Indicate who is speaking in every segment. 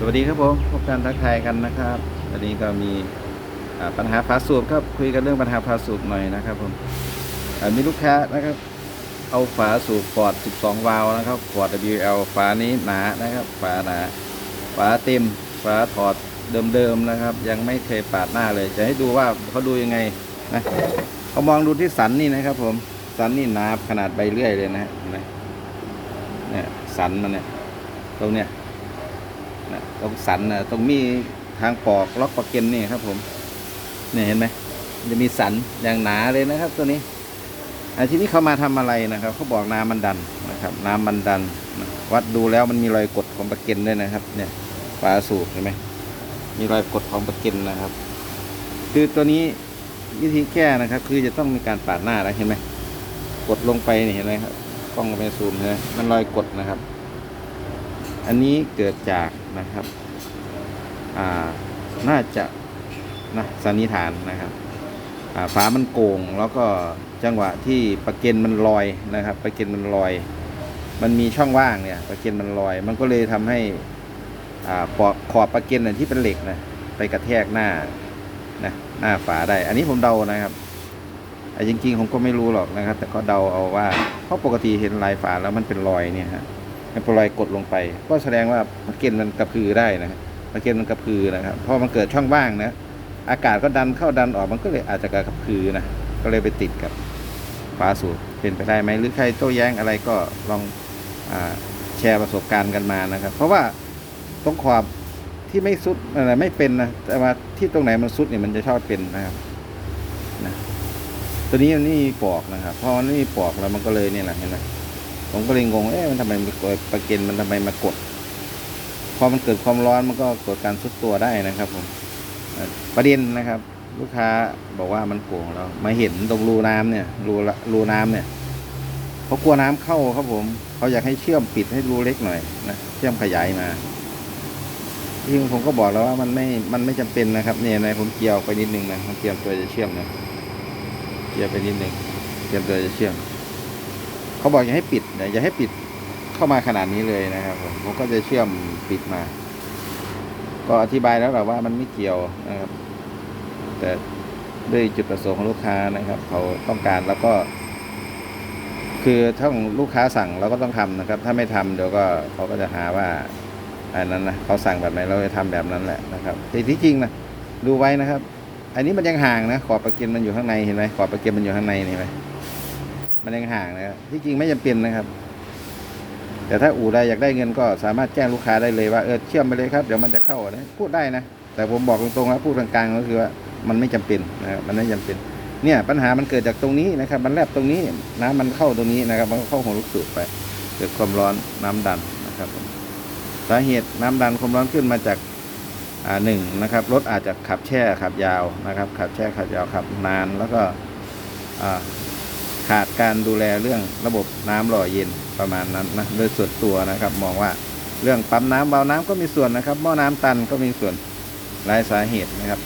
Speaker 1: สวัสดีครับผมพบกันทักทายกันนะครับวันนี้ก็มีปัญหาฝาสูบครับคุยกันเรื่องปัญหาฝาสูบหน่อยนะครับผมมีลูกค้านะครับ เอาฝาสูบฟอร์ด 12 วาล์วนะครับฟอร์ด WL ฝานี้หนานะครับ ฝาหนา ฝาเต็มฝาถอดเดิมๆนะครับ ยังไม่เคยปาดหน้าเลย จะให้ดูว่าเขาดูยังไงนะเขามองดูที่สันนี่นะครับ ผมสันนี่หนาขนาดใบเลื่อยเลยนะฮะเห็นไหมเนี่ยสันมันเนี่ยตรงเนี้ย นะตรงสันนะตรงมีทางปอกล็อกประเก็นนี่ครับ ผมเนี่ยเห็นไหมจะมีสันอย่างหนาเลยนะครับ ตัวนี้อันทีนี้เขามาทำอะไรนะครับเขาบอกน้ำมันดันนะครับ น้ำมันดันนะวัดดูแล้วมันมีรอยกดของประเก็นด้วยนะครับ เนี่ยฝาสูบเห็นไหมมีรอยกดของประเก็นนะครับ คือตัวนี้วิธีแก้นะครับ คือจะต้องมีการปาดหน้าแล้วเห็นไหมกดลงไปนี่เห็นไหมครับกล้องไปซูมเห็นไหมมันรอยกดนะครับ อันนี้เกิดจากนะครับน่าจะนะสันนิษฐานนะครับอ่าฝามันโกงแล้วก็จังหวะที่ประเก็นมันลอยนะครับ ประเก็นมันลอย มันมีช่องว่างเนี่ยประเก็นมันลอย มันก็เลยทำให้ขอบขอบประเก็นที่เป็นเหล็กนะไปกระแทกหน้านะหน้าฝาได้ อันนี้ผมเดานะครับจริงๆผมก็ไม่รู้หรอกนะครับ แต่ก็เดาเอาว่าเพราะปกติเห็นลายฝาแล้วมันเป็นรอยเนี่ยฮะ มันเป็นรอยกดลงไป ก็แสดงว่าประเก็นมันกระพือได้นะครับประเก็นมันกระพือนะครับพอมันเกิดช่องว่างนะ อากาศก็ดันเข้าดันออกมันก็เลยอาจจะกระพือนะก็เลยไปติดกับฝาสูบเป็นไปได้ไหมหรือใครโต้แย้งอะไรก็ลองอแชร์ประสบการณ์กันมานะครับ เพราะว่าตรงขอบที่ไม่สุดอะไรไม่เป็นนะแต่ว่าที่ตรงไหนมันสุดเนี่ยมันจะชอบเป็นนะครับนะตัวนี้มันไม่มีปอกนะครับพอมันไม่มีปอกแล้วมันก็เลยเนี่ยแหละเห็นไหม ผมก็เลยงงเอ๊ะมันทำไมมันกดประเก็นมันทำไมมากดพอมันเกิดความร้อนมันก็เกิดการซุดตัวได้นะครับผมประเด็นนะครับ ลูกค้าบอกว่ามันโก่งแล้วมาเห็นตรงรูน้ำเนี่ยรูละรูน้ำเนี่ยเขากลัวน้ำเข้าครับผมเขาอยากให้เชื่อมปิดให้รูเล็กหน่อยนะเชื่อมขยายมาจริงผมก็บอกแล้วว่ามันไม่ มันไม่จำเป็นนะครับ เนี่ยในผมเกี่ยวไปนิดนึงนะผมเตรียมตัวจะเชื่อมนะเกี่ยวไปนิดนึงเตรียมตัวจะเชื่อม เขาบอกอย่าให้ปิดนะอย่าให้ปิดเข้ามาขนาดนี้เลยนะครับผมผมก็จะเชื่อมปิดมา ก็อธิบายแล้วแหละว่ามันไม่เกี่ยวนะครับ แต่ด้วยจุดประสงค์ของลูกค้านะครับ เขาต้องการแล้วก็ คือถ้าลูกค้าสั่งเราก็ต้องทำนะครับ ถ้าไม่ทำเดี๋ยวก็เขาก็จะหาว่าอันนั้นนะเขาสั่งแบบไหนเราจะทำแบบนั้นแหละนะครับแต่ที่จริงนะดูไว้นะครับ อันนี้มันยังห่างนะขอบประเก็นมันอยู่ข้างในเห็นไหมขอบประเก็นมันอยู่ข้างในนี่เห็นไหม มันยังห่างนะครับที่จริงไม่จำเป็นนะครับ แต่ถ้าอู่ใดอยากได้เงินก็สามารถแจ้งลูกค้าได้เลยว่าเออเชื่อมไปเลยครับเดี๋ยวมันจะเข้านะพูดได้นะแต่ผมบอกตรงๆนะพูดกลางๆก็คือว่ามันไม่จำเป็นนะครับมันไม่จำเป็น เนี่ยปัญหามันเกิดจากตรงนี้นะครับ มันแลบตรงนี้น้ำมันเข้าตรงนี้นะครับ มันเข้าหัวลูกสูบไปเกิดความร้อนน้ำดันนะครับสาเหตุน้ำดันความร้อนขึ้นมาจากอ่าหนึ่งนะครับรถอาจจะขับแช่ขับยาวนะครับ ขับแช่ขับยาวขับนานแล้วก็อ่า ขาดการดูแลเรื่องระบบน้ำหล่อเย็นประมาณนั้นนะโดยส่วนตัวนะครับ มองว่าเรื่องปั๊มน้ำเบาน้ำก็มีส่วนนะครับหม้อน้ำตันก็มีส่วนหลายสาเหตุนะครับ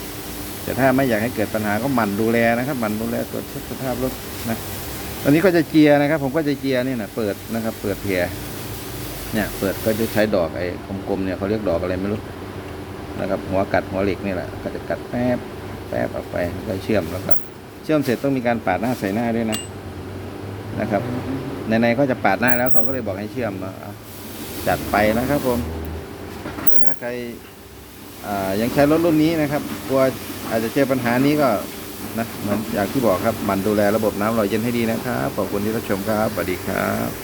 Speaker 1: แต่ถ้าไม่อยากให้เกิดปัญหาก็หมั่นดูแลนะครับหมั่นดูแลตรวจเช็คสภาพรถนะตอนนี้ก็จะเจียร์นะครับ ผมก็จะเจียร์นี่นะเปิดนะครับ เปิดเพียเนี่ย เปิดก็จะใช้ดอกไอ้กลมๆเนี่ยเขาเรียกดอกอะไรไม่รู้นะครับ หัวกัดหัวเหล็กนี่แหละก็จะกัดแป๊บแป๊บออกไปแล้วก็เชื่อมแล้วก็เชื่อมเสร็จต้องมีการปาดหน้าใส่หน้าด้วยนะ นะครับในๆก็จะปาดหน้าแล้วเขาก็เลยบอกให้เชื่อมจัดไปนะครับผม แต่ถ้าใครยังใช้รถรุ่นนี้นะครับกลัวอาจจะเจอปัญหานี้ก็นะเหมือนอย่างที่บอกครับหมันดูแลระบบน้ำหล่อเย็นให้ดีนะครับขอบคุณที่รับชมครับสวัสดีครับ